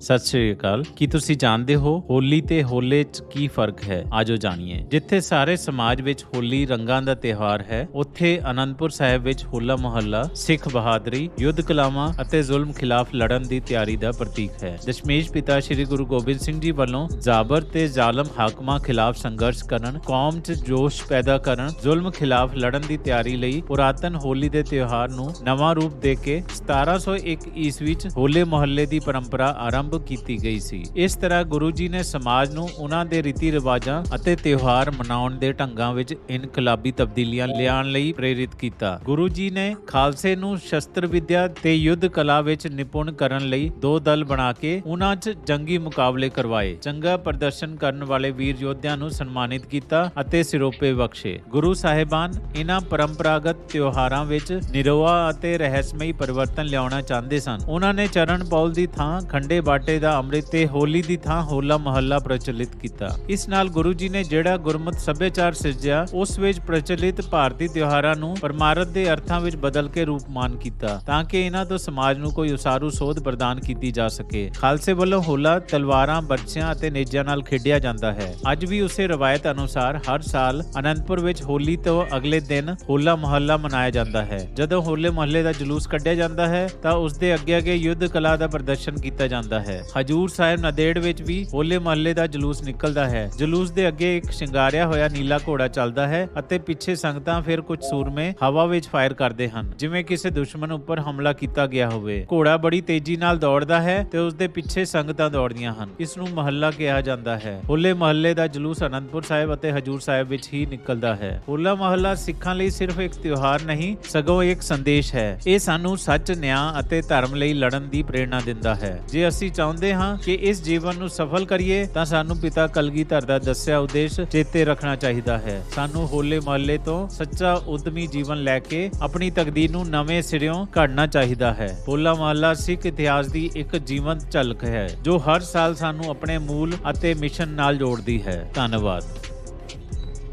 ਸਤਿ ਸ਼੍ਰੀ ਅਕਾਲ। ਕੀ ਤੁਸੀਂ ਜਾਣਦੇ ਹੋ ਹੋਲੀ ਤੇ ਹੋਲੇ 'ਚ ਕੀ ਫ਼ਰਕ ਹੈ? ਆਜੋ ਜਾਣੀਏ। ਜਿੱਥੇ ਸਾਰੇ ਸਮਾਜ ਵਿੱਚ ਹੋਲੀ ਰੰਗਾਂ ਦਾ ਤਿਉਹਾਰ ਹੈ, ਉੱਥੇ ਅਨੰਦਪੁਰ ਸਾਹਿਬ ਵਿੱਚ ਹੋਲਾ ਮੁਹੱਲਾ, ਸਿੱਖ ਬਹਾਦਰੀ, ਯੁੱਧ ਕਲਾਵਾਂ ਅਤੇ ਜ਼ੁਲਮ ਖਿਲਾਫ ਲੜਨ ਦੀ ਤਿਆਰੀ ਦਾ ਪ੍ਰਤੀਕ ਹੈ। ਦਸ਼ਮੇਸ਼ ਪਿਤਾ ਸ੍ਰੀ ਗੁਰੂ ਗੋਬਿੰਦ ਸਿੰਘ ਜੀ ਵੱਲੋਂ ਜ਼ਾਬਰ ਤੇ ਜ਼ਾਲਮ ਹਾਕਮਾਂ ਖਿਲਾਫ ਸੰਘਰਸ਼ ਕਰਨ, ਕੌਮ 'ਚ ਜੋਸ਼ ਪੈਦਾ ਕਰਨ, ਜ਼ੁਲਮ ਖਿਲਾਫ ਲੜਨ ਦੀ ਤਿਆਰੀ ਲਈ ਪੁਰਾਤਨ ਹੋਲੀ ਦੇ ਤਿਉਹਾਰ ਨੂੰ ਨਵਾਂ ਰੂਪ ਦੇ ਕੇ 1701 ਈਸਵੀ 'ਚ ਹੋਲੇ ਮੁਹੱਲੇ ਦੀ ਪਰੰਪਰਾ ਆਰੰਭ ਕੀਤੀ ਗਈ ਸੀ। ਇਸ ਤਰ੍ਹਾਂ ਗੁਰੂ ਜੀ ਨੇ ਸਮਾਜ ਨੂੰ ਉਹਨਾਂ ਦੇ ਰੀਤੀ ਰਿਵਾਜਾਂ ਅਤੇ ਤਿਉਹਾਰ ਮਨਾਉਣ ਦੇ ਢੰਗਾਂ ਵਿੱਚ ਇਨਕਲਾਬੀ ਤਬਦੀਲੀਆਂ ਲਿਆਉਣ ਲਈ ਪ੍ਰੇਰਿਤ ਕੀਤਾ। ਗੁਰੂ ਜੀ ਨੇ ਖਾਲਸੇ ਨੂੰ ਸ਼ਸਤਰ ਵਿਦਿਆ ਤੇ ਯੁੱਧ ਕਲਾ ਵਿੱਚ ਨਿਪੁੰਨ ਕਰਨ ਲਈ ਦੋ ਦਲ ਬਣਾ ਕੇ ਉਹਨਾਂ 'ਚ ਜੰਗੀ ਮੁਕਾਬਲੇ ਕਰਵਾਏ। ਚੰਗਾ ਪ੍ਰਦਰਸ਼ਨ ਕਰਨ ਵਾਲੇ ਵੀਰ ਯੋਧਿਆਂ ਨੂੰ ਸਨਮਾਨਿਤ ਕੀਤਾ ਅਤੇ ਸਿਰੋਪੇ ਬਖਸ਼ੇ। ਗੁਰੂ ਸਾਹਿਬਾਨ ਇਹਨਾਂ ਪਰੰਪਰਾਗਤ ਤਿਉਹਾਰਾਂ ਵਿੱਚ ਨਿਰੋਆ ਅਤੇ ਰਹੱਸਮਈ ਪਰਿਵਰਤਨ ਲਿਆਉਣਾ ਚਾਹੁੰਦੇ ਸਨ। ਉਹਨਾਂ ਨੇ ਚਰਨ ਪੌਲ ਦੀ ਥਾਂ ਖੰਡੇ ਬਾਟੇ ਦਾ ਅੰਮ੍ਰਿਤ ਤੇ ਹੋਲੀ ਦੀ ਥਾਂ ਹੋਲਾ ਮਹੱਲਾ ਪ੍ਰਚਲਿਤ ਕੀਤਾ। ਇਸ ਨਾਲ ਗੁਰੂ ਜੀ ਨੇ ਜਿਹੜਾ ਗੁਰਮਤ ਸੱਭਿਆਚਾਰ ਸਿਰਜਿਆ, ਉਸ ਵਿੱਚ ਪ੍ਰਚਲਿਤ ਭਾਰਤੀ ਤਿਉਹਾਰਾਂ ਨੂੰ ਪਰਮਾਰਥ ਦੇ ਅਰਥਾਂ ਵਿੱਚ ਬਦਲ ਕੇ ਰੂਪਮਾਨ ਕੀਤਾ, ਤਾਂ ਕਿ ਇਹਨਾਂ ਤੋਂ ਸਮਾਜ ਨੂੰ ਕੋਈ ਉਸਾਰੂ ਸੋਧ ਪ੍ਰਦਾਨ ਕੀਤੀ ਜਾ ਸਕੇ। ਖਾਲਸੇ ਵੱਲੋਂ ਹੋਲਾ ਤਲਵਾਰਾਂ, ਬਰਛਿਆਂ ਅਤੇ ਨੇਜਾਂ ਨਾਲ ਖੇਡਿਆ ਜਾਂਦਾ ਹੈ। ਅੱਜ ਵੀ ਉਸੇ ਰਵਾਇਤ ਅਨੁਸਾਰ ਹਰ ਸਾਲ ਅਨੰਦਪੁਰ ਵਿੱਚ ਹੋਲੀ ਤੋਂ ਅਗਲੇ ਦਿਨ ਹੋਲਾ ਮਹੱਲਾ ਮਨਾਇਆ ਜਾਂਦਾ ਹੈ। ਜਦੋਂ ਹੋਲੇ ਮਹੱਲੇ ਦਾ ਜਲੂਸ ਕੱਢਿਆ ਜਾਂਦਾ ਹੈ, ਤਾਂ ਉਸ ਦੇ ਅੱਗੇ ਅੱਗੇ ਯੁੱਧ ਕਲਾ ਦਾ ਪ੍ਰਦਰਸ਼ਨ ਕੀਤਾ ਜਾਂਦਾ ਹੈ। ਹੈ। ਹਜੂਰ ਸਾਹਿਬ ਨਦੇੜ ਵਿੱਚ ਵੀ ਹੋਲੇ ਮਹੱਲੇ ਦਾ ਜਲੂਸ ਨਿਕਲਦਾ ਹੈ। ਜਲੂਸ ਦੇ ਅੱਗੇ ਇੱਕ ਸ਼ਿੰਗਾਰਿਆ ਹੋਇਆ ਨੀਲਾ ਘੋੜਾ ਚੱਲਦਾ ਹੈ ਅਤੇ ਪਿੱਛੇ ਸੰਗਤਾਂ ਫਿਰ ਕੁਝ ਸੂਰਮੇ ਹਵਾ ਵਿੱਚ ਫਾਇਰ ਕਰਦੇ ਹਨ। ਜਿਵੇਂ ਕਿਸੇ ਦੁਸ਼ਮਣ ਉੱਪਰ ਹਮਲਾ ਕੀਤਾ ਗਿਆ ਹੋਵੇ। ਘੋੜਾ ਬੜੀ ਤੇਜ਼ੀ ਨਾਲ ਦੌੜਦਾ ਹੈ ਤੇ ਉਸ ਦੇ ਪਿੱਛੇ ਸੰਗਤਾਂ ਦੌੜਦੀਆਂ ਹਨ। ਇਸ ਨੂੰ ਮਹੱਲਾ ਕਿਹਾ ਜਾਂਦਾ ਹੈ। ਹੋਲੇ ਮਹੱਲੇ ਦਾ ਜਲੂਸ ਅਨੰਦਪੁਰ ਸਾਹਿਬ ਅਤੇ ਹਜੂਰ ਸਾਹਿਬ ਵਿੱਚ ਹੀ ਨਿਕਲਦਾ ਹੈ। ਹੋਲਾ ਮਹੱਲਾ ਸਿੱਖਾਂ ਲਈ ਸਿਰਫ ਇੱਕ ਤਿਉਹਾਰ ਨਹੀਂ, ਸਗੋਂ ਇੱਕ ਸੰਦੇਸ਼ ਹੈ। ਇਹ ਸਾਨੂੰ ਸੱਚ, ਨਿਆਂ ਅਤੇ ਧਰਮ ਲਈ ਲੜਨ ਦੀ ਪ੍ਰੇਰਣਾ ਦਿੰਦਾ ਹੈ। ਜੇ ਅਸੀਂ ਚਾਹੁੰਦੇ ਹਾਂ ਕਿ ਇਸ ਜੀਵਨ ਨੂੰ ਸਫਲ ਕਰੀਏ, ਤਾਂ ਸਾਨੂੰ ਪਿਤਾ ਕਲਗੀਧਰ ਦਾ ਦੱਸਿਆ ਉਦੇਸ਼ ਚੇਤੇ ਰੱਖਣਾ ਚਾਹੀਦਾ ਹੈ। ਸਾਨੂੰ ਹੋਲੇ ਮਹੱਲੇ ਤੋਂ ਸੱਚਾ ਉਦਮੀ ਜੀਵਨ ਲੈ ਕੇ ਆਪਣੀ ਤਕਦੀਰ ਨੂੰ ਨਵੇਂ ਸਿਰਿਓਂ ਘੜਨਾ ਚਾਹੀਦਾ ਹੈ। ਹੋਲਾ ਮਹੱਲਾ ਸਿੱਖ ਇਤਿਹਾਸ ਦੀ ਇੱਕ ਜੀਵੰਤ ਝਲਕ ਹੈ, ਜੋ ਹਰ ਸਾਲ ਸਾਨੂੰ ਆਪਣੇ ਮੂਲ ਅਤੇ ਮਿਸ਼ਨ ਨਾਲ ਜੋੜਦੀ ਹੈ। ਧੰਨਵਾਦ।